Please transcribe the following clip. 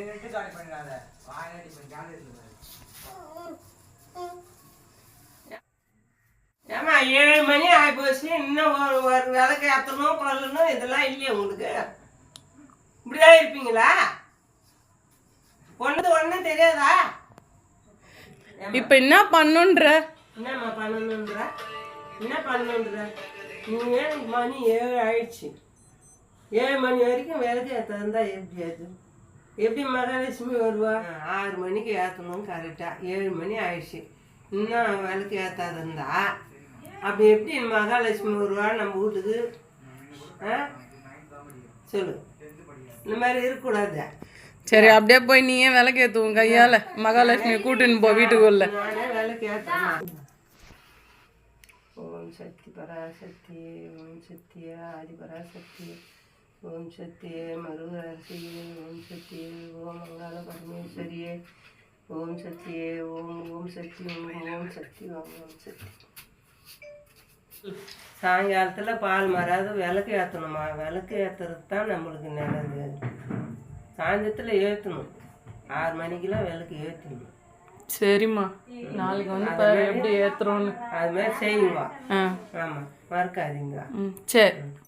அப்படின்ட்டு ஜாயின் பண்ணிடாத. வாயாடி பண்ணி ஜாலி இருக்கு ஏமா ஏழு மணி ஆகிப்போச்சு இன்னும் ஒரு ஒரு விளக்கு ஏற்றணும் கொல்லணும் இதெல்லாம் இல்லையா உங்களுக்கு. இப்படிதான் இருப்பீங்களா? ஒன்று ஒன்றும் தெரியாதா? இப்போ என்ன பண்ணுன்ற? என்னம்மா பண்ணணுன்ற? என்ன பண்ணணுன்ற நீ ஏன் மணி ஏழு ஆயிடுச்சு. ஏழு மணி வரைக்கும் விளக்கு ஏற்றா எப்படி அது? எப்படி மகாலட்சுமி வருவா? ஆறு மணிக்கு ஏற்றணும் கரெக்டாக ஏழு மணி ஆயிடுச்சு. இன்னும் விளக்கு ஏற்றாத இருந்தா? அப்படி எப்படி மகாலட்சுமி வருவா? நம்ம வீட்டுக்கு? ஆ? சொல்லு. இந்த மாதிரி இருக்கக்கூடாது. சரி அப்படியே போய் நீயே விளக்கு ஏற்றுவோம் கையால். மகாலட்சுமி கூட்டின்னு போ வீட்டுக்குள்ள. நானே விளக்கு ஏற்றுறேன் ஓம் சக்தி பராசக்தி ஓம் சக்தி ஆதி பராசக்தி. ஓம் சக்தி மருகரசியே ஓம் சக்தி ஓம் மங்கள பரமேஸ்வரியே. ஓம் சக்தியே ஓம் ஓம் சக்தி ஓம் ஓம் சக்தி ஓம் ஓம் சக்தி. சாயங்காலத்தில் பால் மறாத விளக்கு ஏற்றணுமா விளக்கு ஏற்றுறது தான் நம்மளுக்கு நல்லது. சாயந்தரத்தில் ஏற்றணும் ஆறு மணிக்கெல்லாம் விளக்கு ஏற்றணும் சரிம்மா. நாளைக்கு வந்து எப்படி ஏற்றுறோன்னு அது மாதிரி செய்யுங்க ஆமாம் மறக்காதீங்க. ம் சரி.